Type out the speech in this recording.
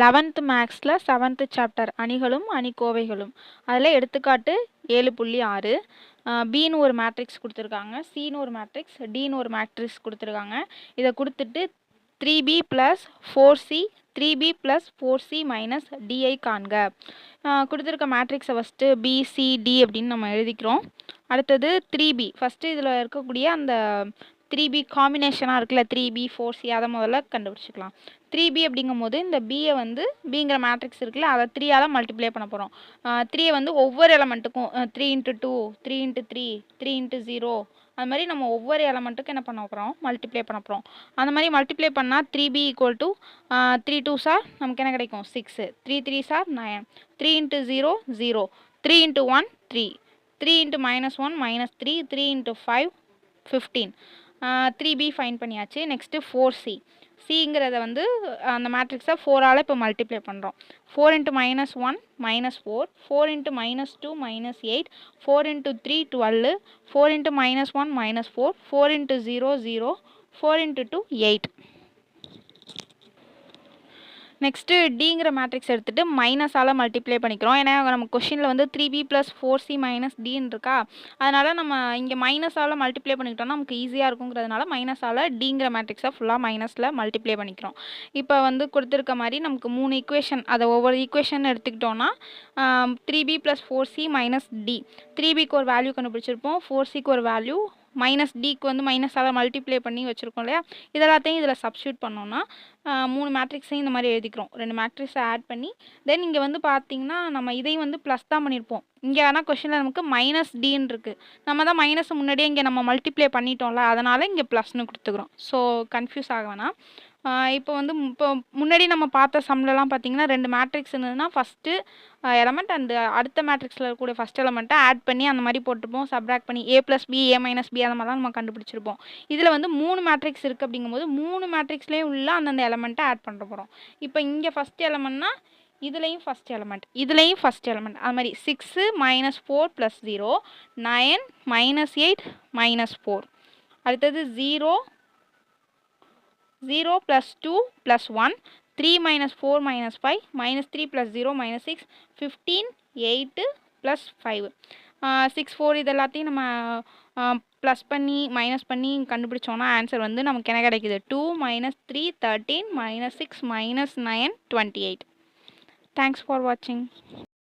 Eleventh மேக்ஸில் seventh chapter அணிகளும் அணிக்கோவைகளும். அதில் எடுத்துக்காட்டு ஏழு புள்ளி ஆறு. பின்னு ஒரு மேட்ரிக்ஸ் கொடுத்துருக்காங்க. சின்னு ஒரு மேட்ரிக்ஸ் டின்னு ஒரு மேட்ரிக்ஸ் கொடுத்துருக்காங்க. இதை கொடுத்துட்டு three B plus four C three B plus four C minus D காண்க. கொடுத்துருக்க மேட்ரிக்ஸை ஃபஸ்ட்டு பிசிடி அப்படின்னு நம்ம எழுதிக்கிறோம். அடுத்தது த்ரீ பி ஃபஸ்ட்டு இதில் இருக்கக்கூடிய அந்த த்ரீ பி காம்பினேஷனாக இருக்குல்ல த்ரீ பி ஃபோர் சி அதை முதல்ல கண்டுபிடிச்சிக்கலாம். த்ரீ பி அப்படிங்கும்போது இந்த பியை வந்து பிங்கிற மேட்ரிக்ஸ் இருக்குல்ல அதை த்ரீயால் மல்டிப்ளை பண்ண போகிறோம் த்ரீயை வந்து ஒவ்வொரு எலமெண்ட்டுக்கும் three into two three into three three into zero அது மாதிரி நம்ம ஒவ்வொரு எலமெண்ட்டுக்கும் என்ன பண்ண போகிறோம் மல்டிப்ளை பண்ண போகிறோம் அந்த மாதிரி மல்டிப்ளை பண்ணால் three B equal to three two sir நமக்கு என்ன கிடைக்கும்? Six three three sir nine three into zero zero three into one three three into minus one minus three three into five fifteen three B fine பண்ணியாச்சு. Next four C சிங்கிறத வந்து அந்த மேட்ரிக்ஸை ஃபோரால் இப்போ மல்டிப்ளை பண்ணுறோம் four into minus one minus four four into minus two minus eight four into three twelve four into minus one minus four four into zero zero four into two eight next டிங்கிற matrix எடுத்துகிட்டு மைனஸால் multiply பண்ணிக்கிறோம். ஏன்னா நம்ம கொஷினில் வந்து three B plus four C minus டின்னு இருக்கா? அதனால் நம்ம இங்கே மைனஸால் மல்டிப்ளை பண்ணிக்கிட்டோம்னா நமக்கு ஈஸியாக இருக்குங்கிறதுனால மைனஸால் டிங்கிற மேட்ரிக்ஸை ஃபுல்லாக மைனஸில் மல்டிப்ளை பண்ணிக்கிறோம். இப்போ வந்து கொடுத்துருக்க மாதிரி நமக்கு மூணு ஈக்குவேஷன் அதை ஒவ்வொரு ஈக்குவேஷன் எடுத்துக்கிட்டோன்னா three B plus four C minus D three பிக்கு ஒரு வேல்யூ கண்டுபிடிச்சிருப்போம். ஃபோர் சிக்கு ஒரு வேல்யூ மைனஸ் டிக்கு வந்து மைனஸால் மல்டிப்ளை பண்ணி வச்சுருக்கோம் இல்லையா? இதெல்லாத்தையும் இதில் சப்ஸ்டியூட் பண்ணோன்னா மூணு மேட்ரிக்ஸையும் இந்த மாதிரி எழுதிக்கிறோம். ரெண்டு மேட்ரிக்ஸை ஆட் பண்ணி தென் இங்கே வந்து பார்த்தீங்கன்னா நம்ம இதையும் வந்து ப்ளஸ் தான் பண்ணியிருப்போம் இங்கே ஆனால் கொஷினில் நமக்கு மைனஸ் டின்னு இருக்குது நம்ம தான் மைனஸ் முன்னாடியே இங்கே நம்ம மல்டிப்ளை பண்ணிட்டோம்ல அதனால் இங்கே ப்ளஸ்னு கொடுத்துக்கிறோம். ஸோ கன்ஃபியூஸ் ஆக வேணாம். இப்போ வந்து இப்போ முன்னாடி நம்ம பார்த்த சம்லலாம் பார்த்தீங்கன்னா ரெண்டு மேட்ரிக்ஸ் இருந்ததுன்னா ஃபஸ்ட்டு எலமெண்ட் அந்த அடுத்த மேட்ரிக்ஸில் இருக்கக்கூடிய ஃபஸ்ட் எலமெண்ட்டை ஆட் பண்ணி அந்த மாதிரி போட்டிருப்போம். சப்ராக்ட் பண்ணி A plus B A minus B அந்த மாதிரிலாம் நம்ம கண்டுபிடிச்சிருப்போம். இதில் வந்து மூணு மேட்ரிக்ஸ் இருக்குது அப்படிங்கும்போது மூணு மேட்ரிக்ஸ்லேயும் உள்ள அந்தந்த எலமெண்ட்டை ஆட் பண்ணுற போகிறோம் இப்போ இங்கே ஃபஸ்ட் எலமெண்ட்னா இதுலேயும் ஃபஸ்ட் எலமெண்ட் இதுலேயும் ஃபஸ்ட் எலமெண்ட் அது மாதிரி six minus four plus zero nine minus eight minus four அடுத்தது zero zero plus two plus one three minus four minus five minus three plus zero minus six fifteen eight plus five six four இது எல்லாத்தையும் நம்ம plus பண்ணி minus பண்ணி கண்டுபிடிச்சோன்னா answer வந்து நமக்கு என்ன கிடைக்குது? Two minus three thirteen minus six minus nine twenty eight thanks for வாட்சிங்